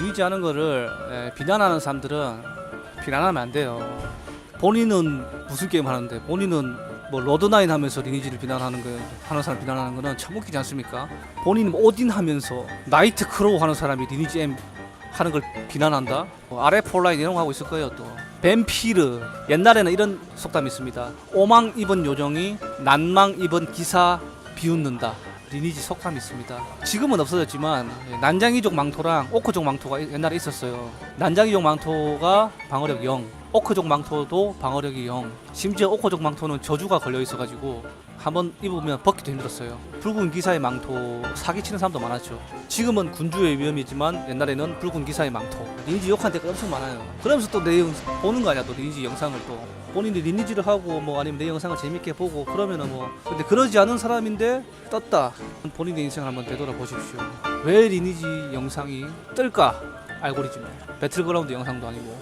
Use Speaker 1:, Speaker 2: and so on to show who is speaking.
Speaker 1: 리니지 하는 거를 에, 비난하는 사람들은 비난하면 안 돼요. 본인은 무슨 게임 하는데 본인은 뭐 로드나인 하면서 리니지를 비난하는 거 하는 사람 비난하는 거는 참 웃기지 않습니까? 본인은 오딘 하면서 나이트 크로우 하는 사람이 리니지 M 하는 걸 비난한다? 뭐 아래 폴라인 이런 거 하고 있을 거예요 또. 뱀피르 옛날에는 이런 속담이 있습니다. 오망 입은 요정이 난망 입은 기사 비웃는다. 리니지 속담이 있습니다. 지금은 없어졌지만 난장이족 망토랑 오크족 망토가 옛날에 있었어요. 난장이족 망토가 방어력 0, 오크족 망토도 방어력이 0. 심지어 오크족 망토는 저주가 걸려 있어가지고 한번 입으면 벗기도 힘들었어요. 붉은 기사의 망토 사기치는 사람도 많았죠. 지금은 군주의 위험이지만 옛날에는 붉은 기사의 망토. 리니지 욕한 데가 엄청 많아요. 그러면서 또 내 보는 거 아니야 또 리니지 영상을 또. 본인이 리니지를 하고 뭐 아니면 내 영상을 재밌게 보고 그러면은 뭐 근데 그러지 않은 사람인데 떴다. 본인의 인생을 한번 되돌아보십시오. 왜 리니지 영상이 뜰까? 알고리즘에 배틀그라운드 영상도 아니고